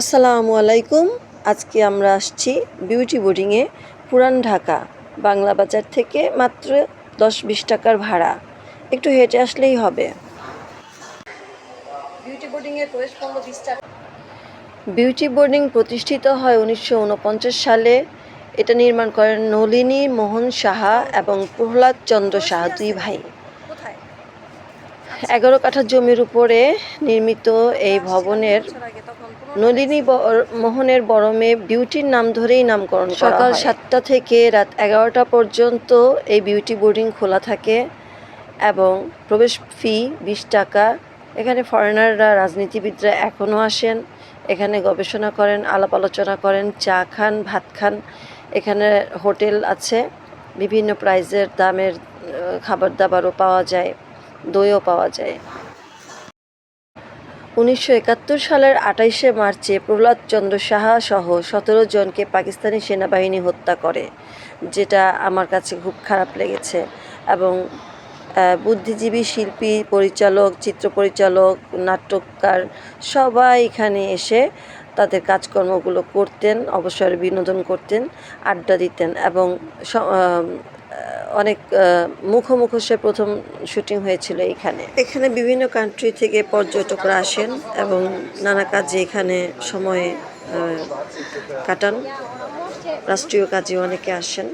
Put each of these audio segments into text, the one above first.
আসসালামু আলাইকুম। আজকে আমরা আসছি বিউটি বোর্ডিংয়ে পুরান ঢাকা বাংলা বাজার থেকে মাত্র দশ বিশ টাকার ভাড়া। একটু হেঁটে আসলেই হবে। বিউটি বোর্ডিংয়ের প্রবেশ মূল্য বিশ টাকা বিউটি বোর্ডিং প্রতিষ্ঠিত হয় উনিশশো উনপঞ্চাশ সালে। এটা নির্মাণ করেন নলিনী মোহন সাহা এবং প্রহ্লাদ চন্দ্র সাহা দুই ভাই। এগারো কাঠা জমির উপরে নির্মিত এই ভবনের নলিনী মোহনের বড় মেয়ে বিউটির নাম ধরেই নামকরণ সকাল সাতটা থেকে রাত এগারোটা পর্যন্ত এই বিউটি বোর্ডিং খোলা থাকে এবং প্রবেশ ফি বিশ টাকা। এখানে ফরেনাররা রাজনীতিবিদরা এখনও আসেন। এখানে গবেষণা করেন আলাপ আলোচনা করেন চা খান ভাত খান। এখানে হোটেল আছে। বিভিন্ন প্রাইজের দামের খাবার দাবারও পাওয়া যায় দইও পাওয়া যায়। উনিশশো একাত্তর সালের আঠাইশে মার্চে প্রহ্লাদ চন্দ্র সাহা সহ সতেরো জনকে পাকিস্তানি সেনাবাহিনী হত্যা করে, যেটা আমার কাছে খুব খারাপ লেগেছে। এবং বুদ্ধিজীবী শিল্পী পরিচালক, চিত্র পরিচালক, নাট্যকার সবাই এখানে এসে তাদের কাজকর্মগুলো করতেন অবসর বিনোদন করতেন, আড্ডা দিতেন এবং অনেক আহ, মুখোমুখোশে প্রথম শুটিং হয়েছিল এখানে। এখানে বিভিন্ন কান্ট্রি থেকে পর্যটকরা আসেন এবং নানা কাজে এখানে সময় কাটান। রাষ্ট্রীয় কাজে অনেকে আসেন।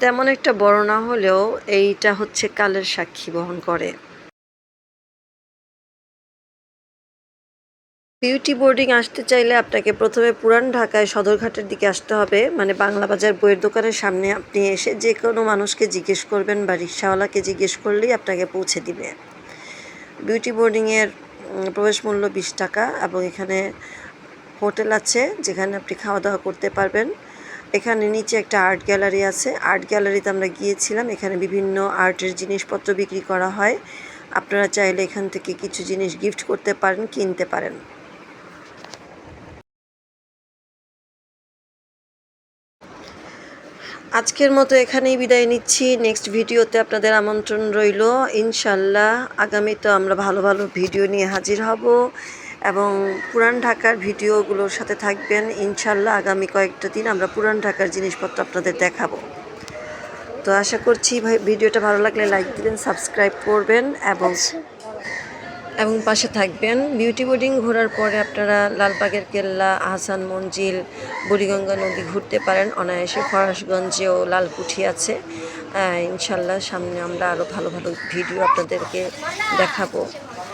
তেমন একটা বড় না হলেও এইটা হচ্ছে কালের সাক্ষী বহন করে। বিউটি বোর্ডিং আসতে চাইলে আপনাকে প্রথমে পুরান ঢাকায় সদরঘাটের দিকে আসতে হবে। মানে বাংলা বাজার বইয়ের দোকানের সামনে আপনি এসে যে কোনো মানুষকে জিজ্ঞেস করবেন বা রিক্সাওয়ালাকে জিজ্ঞেস করলেই আপনাকে পৌঁছে দিবে। বিউটি বোর্ডিংয়ের প্রবেশ মূল্য বিশ টাকা এবং এখানে হোটেল আছে যেখানে আপনি খাওয়া দাওয়া করতে পারবেন। এখানে নিচে একটা আর্ট গ্যালারি আছে। আর্ট গ্যালারিতে আমরা গিয়েছিলাম। এখানে বিভিন্ন আর্টের জিনিসপত্র বিক্রি করা হয়। আপনারা চাইলে এখান থেকে কিছু জিনিস গিফট করতে পারেন, কিনতে পারেন। আজকের মতো এখানেই বিদায় নিচ্ছি। নেক্সট ভিডিওতে আপনাদের আমন্ত্রণ রইল। ইনশাল্লাহ আগামী তো আমরা ভালো ভালো ভিডিও নিয়ে হাজির হব এবং পুরান ঢাকার ভিডিওগুলোর সাথে থাকবেন। ইনশাল্লাহ আগামী কয়েকটা দিন আমরা পুরান ঢাকার জিনিসপত্র আপনাদের দেখাবো। তো আশা করছি ভিডিওটা ভালো লাগলে লাইক দিবেন সাবস্ক্রাইব করবেন এবং এবং পাশে থাকবেন। বিউটি বোর্ডিং ঘোরার পরে আপনারা লালবাগের কেল্লা, আহসান মঞ্জিল, বুড়িগঙ্গা নদী ঘুরতে পারেন। অনায়াসে ফরাসগঞ্জেও লালকুঠি আছে। ইনশাল্লাহ সামনে আমরা আরও ভালো ভালো ভিডিও আপনাদেরকে দেখাবো।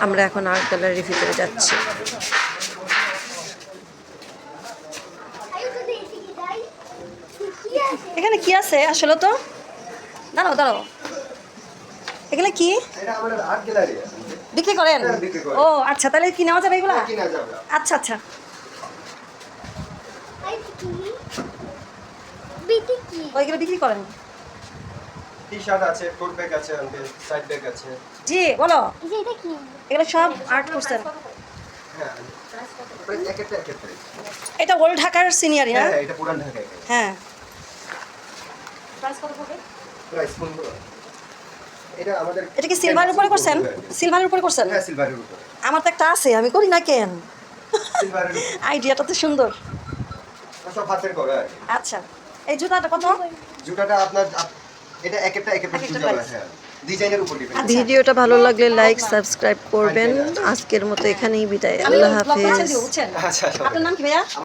আমরা এখন আর্ট গ্যালারির ভিতরে যাচ্ছি। এখানে কি আছে আসলে তো? দাঁড়াও দাঁড়াও। এখানে কি? আর্ট বিক্রি করেন? হ্যাঁ। ও আচ্ছা তাহলে কি নেওয়া যাবে এগুলা? যাবে। আচ্ছা আচ্ছা। ওইগুলো বিক্রি করেন। আছে কোট ব্যাগ আছে সাইড ব্যাগ আছে। জি বলো। এগুলো সব আর্ট করছেন হ্যাঁ প্রাইস এক একটা এটা ওল্ড ঢাকার সিনিয়রই না? হ্যাঁ এটা পুরান ঢাকায় হ্যাঁ। প্রাইস পনেরো এটা আমাদের এটা কি সিলভারের উপরে করছেন? সিলভারের উপরে করছেন? হ্যাঁ সিলভারের উপরে। আমার তো একটা আছে আমি করি না কেন? সিলভারের আইডিয়াটা তো সুন্দর। সব হাতের করা আচ্ছা এই জুতাটা কত? জুতাটা আপনার এটা এক একটা এক একটা জুতা হ্যাঁ ডিপেন্ড ভিডিওটা ভালো লাগলে লাইক সাবস্ক্রাইব করবেন। আজকের মতো এখানেই বিদায়। আল্লাহ হাফেজ। আচ্ছা আচ্ছা। আপনার নাম কি ভাইয়া?